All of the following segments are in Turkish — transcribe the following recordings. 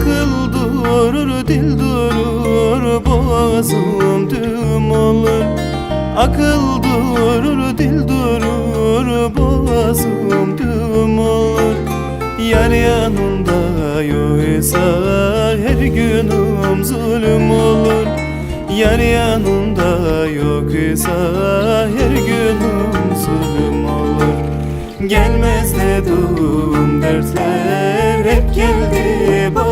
durur dil durur boğazım düğüm olur. Akıl durur dil durur boğazım düğüm olur. Yar yanında yoksa her günüm zulüm olur. Yar yanında yoksa her günüm zulüm olur. Gelmez dedim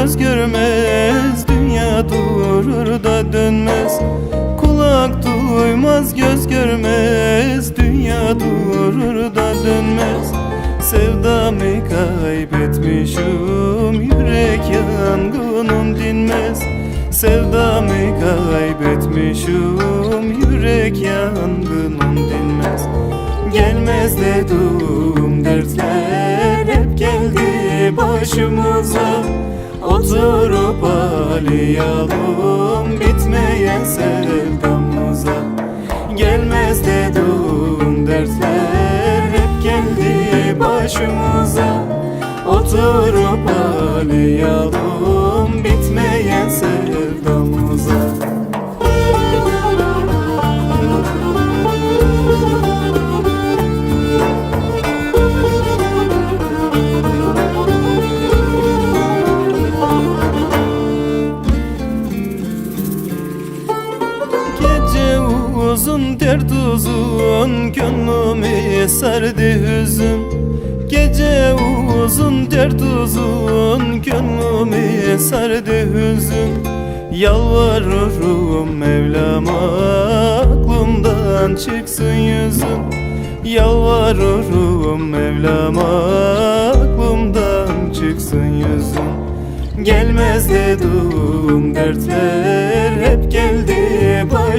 göz görmez Dünya durur da dönmez. Kulak duymaz göz görmez Dünya durur da dönmez. Sevdamı kaybetmişim Yürek yangınım dinmez. Sevdamı kaybetmişim Yürek yangınım dinmez. Gelmez dedim dertler hep geldi başımıza Oturup ağlayalım bitmeyen sevdamıza Gelmez dedim dertler hep geldi başımıza. Oturup ağlayalım bitmeyen sevdamıza uzun dert uzun Gönlümü sardı hüzün. Gece uzun dert uzun Gönlümü sardı hüzün. Yalvarırım Mevlam'a Aklımdan çıksın yüzün. Yalvarırım Mevlam'a Aklımdan çıksın yüzün. Gelmez dedim dertler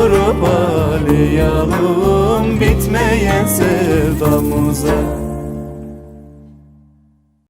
Oturup ağlayalım bitmeyen sevdamıza